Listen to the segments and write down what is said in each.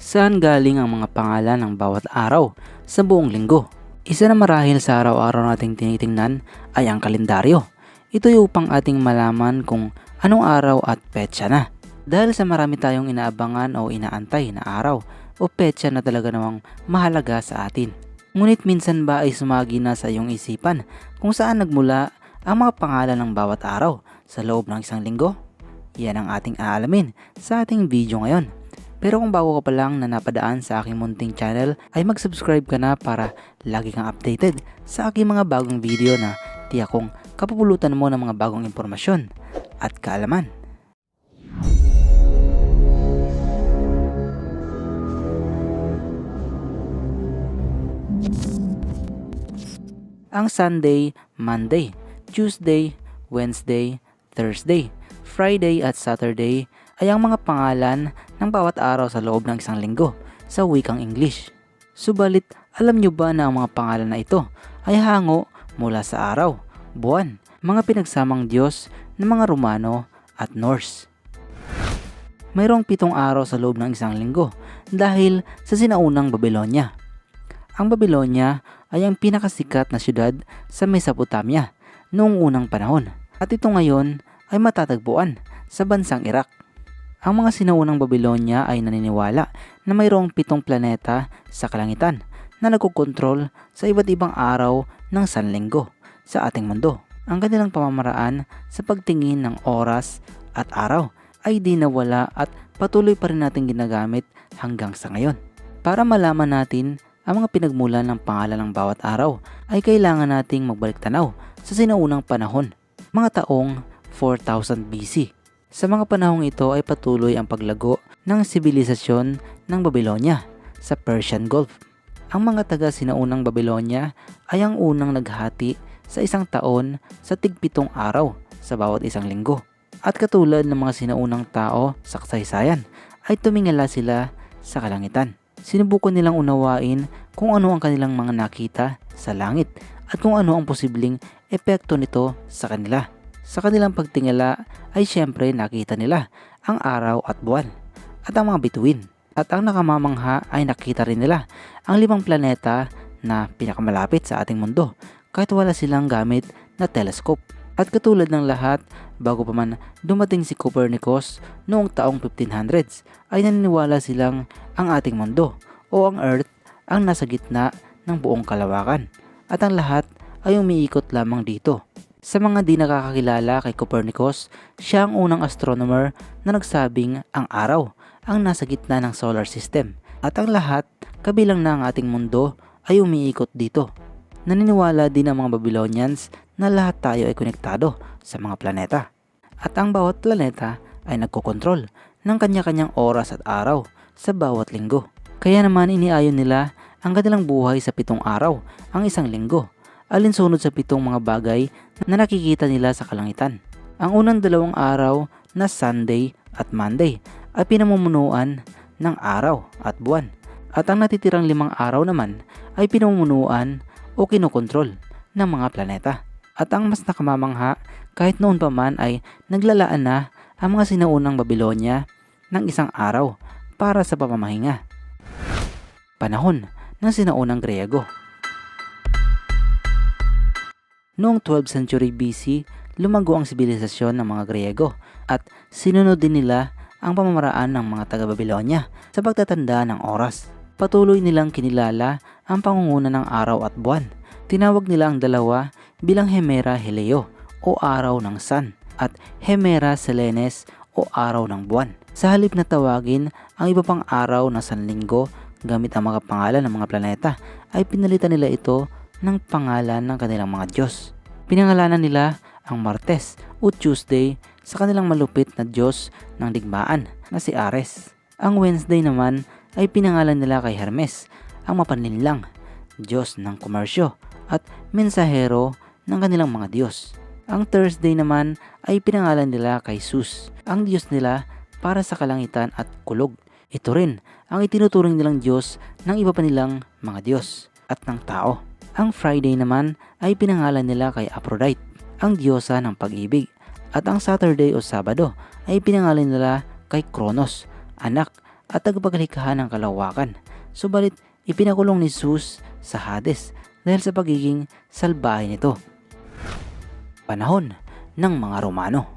Saan galing ang mga pangalan ng bawat araw sa buong linggo? Isa na marahil sa araw-araw nating tinitingnan ay ang kalendaryo. Ito ay upang ating malaman kung anong araw at petsa na. Dahil sa marami tayong inaabangan o inaantay na araw o petsa na talaga namang mahalaga sa atin. Ngunit minsan ba ay sumagi na sa iyong isipan kung saan nagmula ang mga pangalan ng bawat araw sa loob ng isang linggo? Yan ang ating aalamin sa ating video ngayon. Pero kung bago ka pa lang na napadaan sa aking munting channel ay mag-subscribe ka na para lagi kang updated sa aking mga bagong video na tiyak kong kapupulutan mo ng mga bagong impormasyon at kaalaman. Ang Sunday, Monday, Tuesday, Wednesday, Thursday, Friday at Saturday ay ang mga pangalan ng bawat araw sa loob ng isang linggo sa wikang English. Subalit, alam nyo ba na ang mga pangalan na ito ay hango mula sa araw, buwan, mga pinagsamang Diyos ng mga Romano at Norse. Mayroong pitong araw sa loob ng isang linggo dahil sa sinaunang Babylonia. Ang Babylonia ay ang pinakasikat na syudad sa Mesopotamia noong unang panahon at ito ngayon ay matatagpuan sa bansang Iraq. Ang mga sinaunang Babylonia ay naniniwala na mayroong pitong planeta sa kalangitan na nagkokontrol sa iba't ibang araw ng sanlinggo sa ating mundo. Ang kanilang pamamaraan sa pagtingin ng oras at araw ay di nawala at patuloy pa rin natin ginagamit hanggang sa ngayon. Para malaman natin ang mga pinagmulan ng pangalan ng bawat araw ay kailangan nating magbalik tanaw sa sinaunang panahon, mga taong 4000 BC. Sa mga panahong ito ay patuloy ang paglago ng sibilisasyon ng Babylonia sa Persian Gulf. Ang mga taga sinaunang Babylonia ay ang unang naghati sa isang taon sa tigpitong araw sa bawat isang linggo. At katulad ng mga sinaunang tao sa kasaysayan ay tumingala sila sa kalangitan. Sinubukan nilang unawain kung ano ang kanilang mga nakita sa langit at kung ano ang posibleng epekto nito sa kanila. Sa kanilang pagtingala ay syempre nakita nila ang araw at buwan at ang mga bituin. At ang nakamamangha ay nakita rin nila ang limang planeta na pinakamalapit sa ating mundo kahit wala silang gamit na telescope. At katulad ng lahat, bago pa man dumating si Copernicus noong taong 1500s, ay naniniwala silang ang ating mundo o ang Earth ang nasa gitna ng buong kalawakan at ang lahat ay umiikot lamang dito. Sa mga di nakakakilala kay Copernicus, siya ang unang astronomer na nagsabing ang araw ang nasa gitna ng solar system at ang lahat, kabilang na ang ating mundo, ay umiikot dito. Naniniwala din ang mga Babylonians na lahat tayo ay konektado sa mga planeta. At ang bawat planeta ay nagkokontrol ng kanya-kanyang oras at araw sa bawat linggo. Kaya naman iniayon nila ang kanilang buhay sa pitong araw, ang isang linggo, alinsunod sa pitong mga bagay na nakikita nila sa kalangitan. Ang unang dalawang araw na Sunday at Monday ay pinamumunuan ng araw at buwan. At ang natitirang limang araw naman ay pinamumunuan o kinokontrol ng mga planeta. At ang mas nakamamangha, kahit noon pa man ay naglalaan na ang mga sinaunang Babylonia ng isang araw para sa pamamahinga. Panahon ng sinaunang Griego Noong 12th century BC, lumago ang sibilisasyon ng mga Griego at sinunod din nila ang pamamaraan ng mga taga-Babylonia sa pagtatanda ng oras. Patuloy nilang kinilala ang pangunguna ng araw at buwan. Tinawag nila ang dalawa bilang Hemera Helio o araw ng sun at Hemera Selenes o araw ng buwan. Sa halip na tawagin ang iba pang araw na sanlinggo gamit ang mga pangalan ng mga planeta ay pinalitan nila ito ng pangalan ng kanilang mga Diyos. Pinangalanan nila ang Martes o Tuesday sa kanilang malupit na Diyos ng digmaan na si Ares. Ang Wednesday naman ay pinangalan nila kay Hermes, ang mapaninlang Diyos ng komersyo at mensahero ng kanilang mga Diyos. Ang Thursday naman ay pinangalan nila kay Sus, ang Diyos nila para sa kalangitan at kulog. Ito rin ang itinuturing nilang Diyos ng iba pa nilang mga Diyos at ng tao. Ang Friday naman ay pinangalan nila kay Aphrodite, ang diyosa ng pag-ibig. At ang Saturday o Sabado ay pinangalan nila kay Kronos, anak at tagapaglikha ng kalawakan. Subalit ipinakulong ni Zeus sa Hades dahil sa pagiging salbahe nito. Panahon ng mga Romano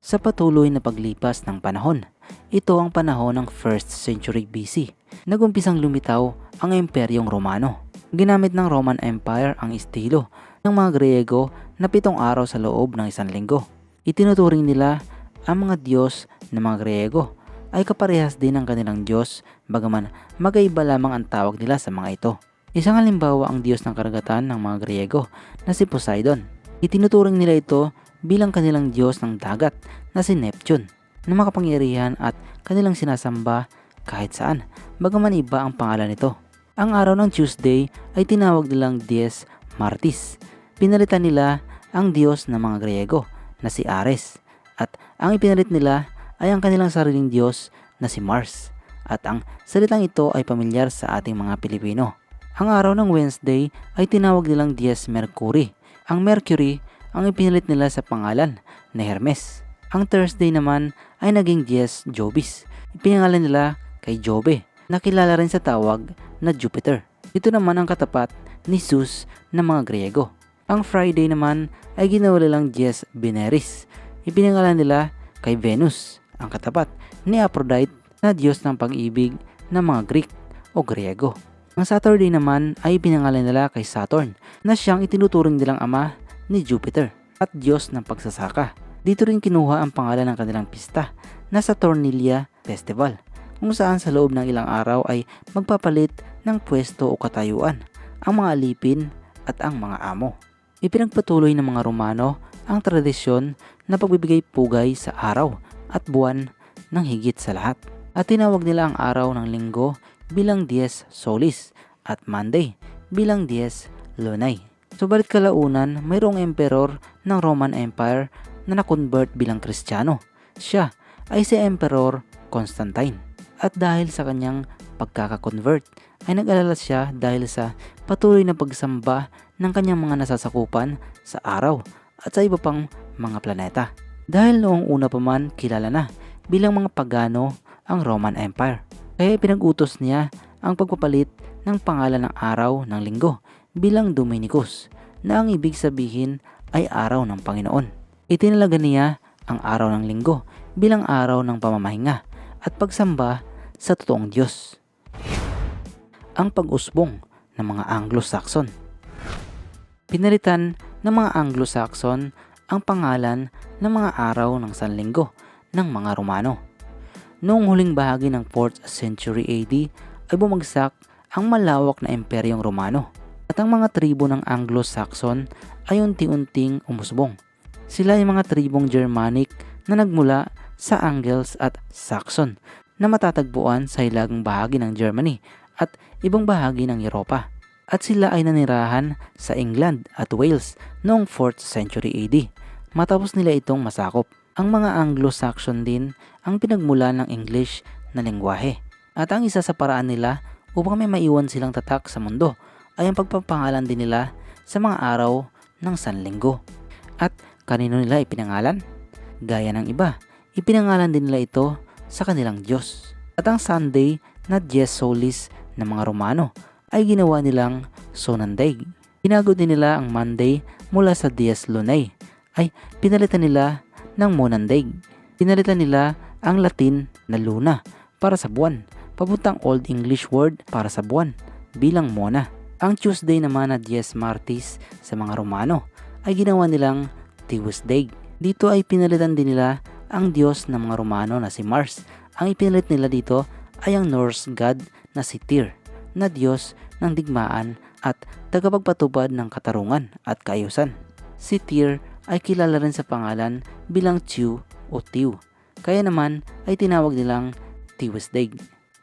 Sa patuloy na paglipas ng panahon, ito ang panahon ng 1st century BC. Nagumpisang lumitaw ang Imperyong Romano. Ginamit ng Roman Empire ang estilo ng mga Griego na pitong araw sa loob ng isang linggo. Itinuturing nila ang mga Diyos ng mga Griego ay kaparehas din ng kanilang Diyos bagaman magkaiba lamang ang tawag nila sa mga ito. Isang halimbawa ang Diyos ng karagatan ng mga Griego na si Poseidon. Itinuturing nila ito bilang kanilang Diyos ng dagat na si Neptune na makapangyarihan at kanilang sinasamba kahit saan, bagaman iba ang pangalan nito. Ang araw ng Tuesday ay tinawag nilang Dies Martis. Pinalitan nila ang Diyos ng mga Griego na si Ares at ang ipinalit nila ay ang kanilang sariling Diyos na si Mars. At ang salitang ito ay pamilyar sa ating mga Pilipino. Ang araw ng Wednesday ay tinawag nilang Dies Mercury. Ang Mercury ang ipinalit nila sa pangalan na Hermes. Ang Thursday naman ay naging Dies Jobis. Ipinangalan nila kay Jobe, na kilala rin sa tawag na Jupiter. Ito naman ang katapat ni Zeus ng mga Griego. Ang Friday naman ay ginawa nilang Dies Veneris. Ipinangalan nila kay Venus, ang katapat ni Aphrodite na Diyos ng pag-ibig ng mga Greek o Griego. Ang Saturday naman ay pinangalan nila kay Saturn na siyang itinuturing nilang ama ni Jupiter at Diyos ng pagsasaka. Dito rin kinuha ang pangalan ng kanilang pista na Saturnalia Festival kung saan sa loob ng ilang araw ay magpapalit ng pwesto o katayuan ang mga alipin at ang mga amo. Ipinagpatuloy ng mga Romano ang tradisyon na pagbibigay pugay sa araw at buwan ng higit sa lahat. At tinawag nila ang araw ng linggo bilang Dies Solis at Monday bilang Dies Lunae. Subalit kalaunan, mayroong emperor ng Roman Empire na na-convert bilang Kristiyano. Siya ay si Emperor Constantine. At dahil sa kanyang pagkaka-convert, ay nag-alala siya dahil sa patuloy na pagsamba ng kanyang mga nasasakupan sa araw at sa iba pang mga planeta. Dahil noong una pa man kilala na bilang mga pagano ang Roman Empire. Kaya pinag-utos niya ang pagpapalit ng pangalan ng araw ng linggo bilang Dominicus na ang ibig sabihin ay araw ng Panginoon. Itinalaga niya ang araw ng linggo bilang araw ng pamamahinga at pagsamba sa totoong Diyos. Ang pag-usbong ng mga Anglo-Saxon Pinalitan ng mga Anglo-Saxon ang pangalan ng mga araw ng Sanlinggo ng mga Romano. Noong huling bahagi ng 4th century AD ay bumagsak ang malawak na imperyong Romano at ang mga tribo ng Anglo-Saxon ay unti-unting umusbong. Sila ay mga tribong Germanic na nagmula sa Angles at Saxon na matatagpuan sa hilagang bahagi ng Germany at ibang bahagi ng Europa. At sila ay nanirahan sa England at Wales noong 4th century AD. Matapos nila itong masakop. Ang mga Anglo-Saxon din ang pinagmula ng English na lengguwahe. At ang isa sa paraan nila upang may maiwan silang tatak sa mundo ay ang pagpapangalan din nila sa mga araw ng Sanlinggo. At kanino nila ipinangalan? Gaya ng iba, ipinangalan din nila ito sa kanilang Diyos. At ang Sunday na Dies Solis ng mga Romano ay ginawa nilang Sonanday. Ginago din nila ang Monday mula sa Dies Lunae ay pinalitan nila ng Monanday. Pinalitan nila ang Latin na luna para sa buwan, papuntang Old English word para sa buwan bilang Mona. Ang Tuesday naman na Dies Martis sa mga Romano ay ginawa nilang Tuesday. Dito ay pinalitan din nila ang Diyos ng mga Romano na si Mars. Ang ipinalit nila dito ay ang Norse god na si Tyr, na Diyos ng digmaan at tagapagpatubad ng katarungan at kaayusan. Si Tyr ay kilala rin sa pangalan bilang Tew o Tew. Kaya naman ay tinawag nilang Tuesday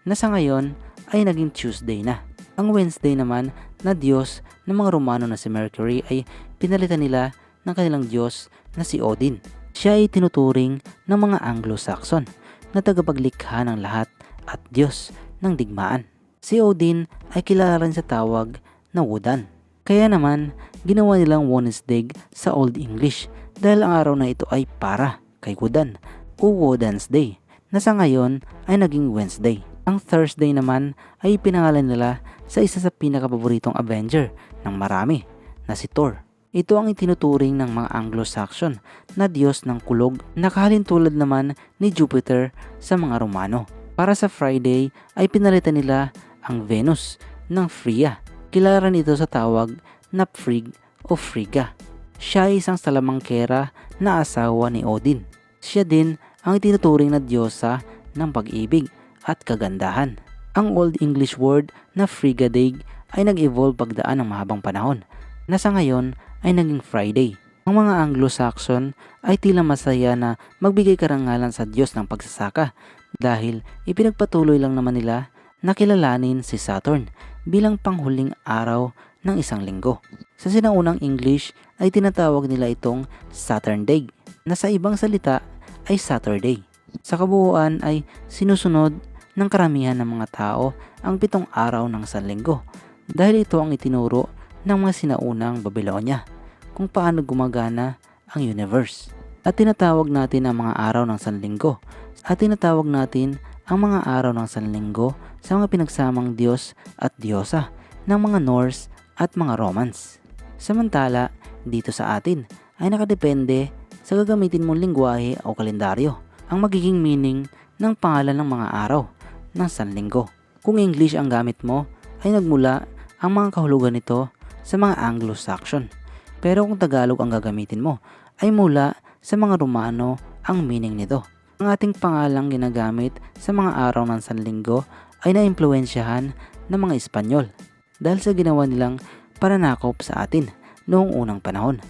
na sa ngayon ay naging Tuesday na. Ang Wednesday naman na Diyos ng mga Romano na si Mercury ay pinalitan nila ng kanilang Diyos na si Odin. Siya ay tinuturing ng mga Anglo-Saxon na tagapaglikha ng lahat at Diyos ng digmaan. Si Odin ay kilala rin sa tawag na Wodan. Kaya naman, ginawa nilang Wednesday sa Old English dahil ang araw na ito ay para kay Wodan o Wodan's Day na sa ngayon ay naging Wednesday. Ang Thursday naman ay pinangalan nila sa isa sa pinakapaboritong Avenger ng marami na si Thor. Ito ang itinuturing ng mga Anglo-Saxon na Diyos ng kulog na kahalintulad naman ni Jupiter sa mga Romano. Para sa Friday ay pinalitan nila ang Venus ng Freya. Kilala nito sa tawag na Frigg o Frigga. Siya ay isang salamangkera na asawa ni Odin. Siya din ang itinuturing na diyosa ng pag-ibig at kagandahan. Ang Old English word na Friggadig ay nag-evolve pagdaan ng mahabang panahon na sa ngayon ay naging Friday. Ang mga Anglo-Saxon ay tila masaya na magbigay karangalan sa Diyos ng pagsasaka dahil ipinagpatuloy lang naman nila na kilalanin si Saturn bilang panghuling araw ng isang linggo. Sa sinaunang English ay tinatawag nila itong Saturn Day na sa ibang salita ay Saturday. Sa kabuuan ay sinusunod ng karamihan ng mga tao ang pitong araw ng sanlinggo dahil ito ang itinuro ng mga sinaunang Babylonia kung paano gumagana ang universe. At tinatawag natin ang mga araw ng sanlinggo at tinatawag natin ang mga araw ng sanlinggo sa mga pinagsamang Diyos at Diyosa ng mga Norse at mga Romans. Samantala, dito sa atin ay nakadepende sa gagamitin mong lingwahe o kalendaryo ang magiging meaning ng pangalan ng mga araw ng sanlinggo. Kung English ang gamit mo, ay nagmula ang mga kahulugan nito sa mga Anglo-Saxon. Pero kung Tagalog ang gagamitin mo, ay mula sa mga Romano ang meaning nito. Ang ating pangalang ginagamit sa mga araw ng sanlinggo ay naimpluensyahan ng mga Espanyol dahil sa ginawa nilang pananakop sa atin noong unang panahon.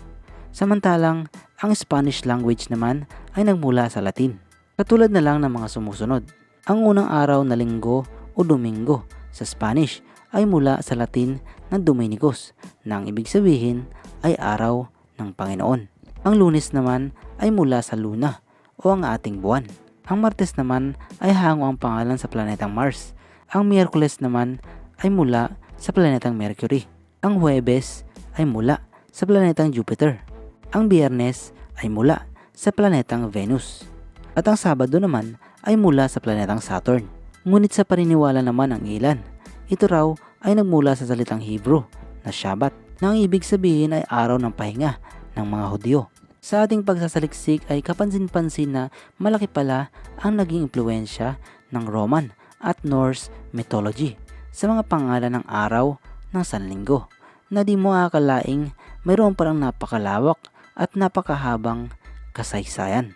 Samantalang, ang Spanish language naman ay nagmula sa Latin. Katulad na lang ng mga sumusunod. Ang unang araw na linggo o Domingo sa Spanish ay mula sa Latin na Dominicus na ang ibig sabihin ay araw ng Panginoon. Ang lunes naman ay mula sa Luna o ang ating buwan. Ang Martes naman ay hango ang pangalan sa planetang Mars. Ang Miyerkules naman ay mula sa planetang Mercury. Ang Huwebes ay mula sa planetang Jupiter. Ang Biyernes ay mula sa planetang Venus. At ang Sabado naman ay mula sa planetang Saturn. Ngunit sa paniniwala naman ng ilan, ito raw ay nagmula sa salitang Hebrew na Shabbat na ang ibig sabihin ay araw ng pahinga ng mga Hudyo. Sa ating pagsasaliksik ay kapansin-pansin na malaki pala ang naging impluensya ng Roman at Norse mythology sa mga pangalan ng araw ng Sanlinggo na di mo akalaing mayroon parang napakalawak at napakahabang kasaysayan.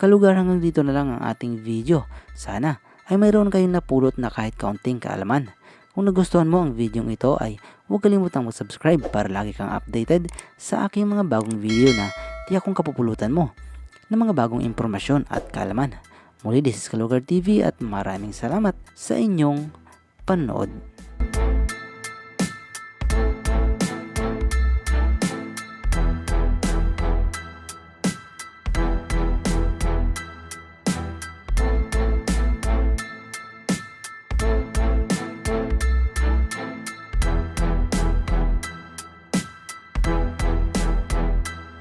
Kalugar hanggang dito na lang ang ating video. Sana ay mayroon kayong napulot na kahit kaunting kaalaman. Kung nagustuhan mo ang video ito ay huwag kalimutang mag-subscribe para lagi kang updated sa aking mga bagong video na tiyak kong kapupulutan mo ng mga bagong impormasyon at kaalaman. Muli, this is Kalugar TV at maraming salamat sa inyong panood.